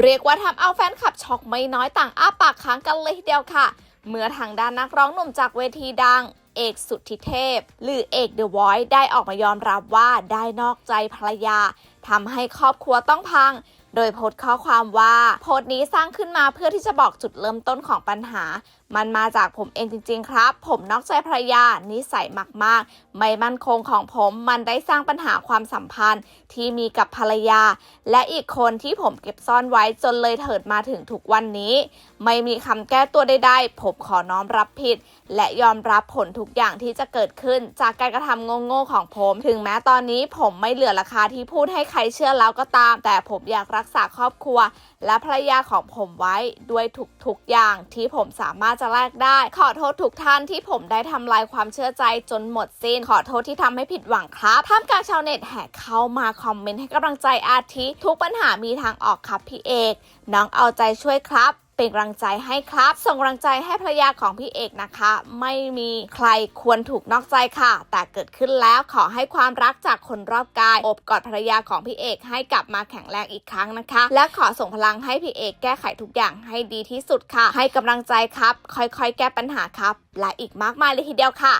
เรียกว่าทำเอาแฟนคลับช็อกไม่น้อยต่างอ้าปากค้างกันเลยทีเดียวค่ะ เมื่อทางด้านนักร้องหนุ่มจากเวทีดัง เอกสุทธิเทพ หรือเอกเดอะวอยได้ออกมายอมรับว่าได้นอกใจภรรยาทำให้ครอบครัวต้องพัง โดยโพสต์ข้อความว่า โพสต์นี้สร้างขึ้นมาเพื่อที่จะบอกจุดเริ่มต้นของปัญหามันมาจากผมเองจริง ๆ ครับ ผมนอกใจภรรยา นิสัยมากๆ ไม่มั่นคงของผมมันได้สร้างปัญหาความสัมพันธ์ที่มีกับภรรยา และอีกคนที่ผมเก็บซ่อนไว้จนเลยเถิดมาถึงทุกวันนี้ ไม่มีคำแก้ตัวใดๆ ผมขอน้อมรับผิด และยอมรับผลทุกอย่างที่จะเกิดขึ้น จากการกระทำโง่ๆของผม ถึงแม้ตอนนี้ผมไม่เหลือราคาที่พูดให้ใครเชื่อแล้วก็ตาม แต่ผมอยากรักษาครอบครัว และภรรยาของผมไว้ด้วยทุกๆอย่างที่ผมสามารถจะแลกได้ ขอโทษทุกท่านที่ผมได้ทำลายความเชื่อใจจนหมดสิ้น ขอโทษที่ทำให้ผิดหวังครับท่ามกลางชาวเน็ตแห่เข้ามาคอมเมนต์ให้กำลังใจอาทิทุกปัญหามีทางออกครับพี่เอก น้องเอาใจช่วยครับ เป็นกำลังใจให้ครับ ส่งกำลังใจให้ภรรยาของพี่เอกนะคะ ไม่มีใครควรถูกนอกใจค่ะ แต่เกิดขึ้นแล้วขอให้ความรักจากคนรอบกายอบกอดภรรยาของพี่เอกให้กลับมาแข็งแรงอีกครั้งนะคะ และขอส่งพลังให้พี่เอกแก้ไขทุกอย่างให้ดีที่สุดค่ะ ให้กำลังใจครับ ค่อยๆ แก้ปัญหาครับ และอีกมากมายเลยทีเดียวค่ะ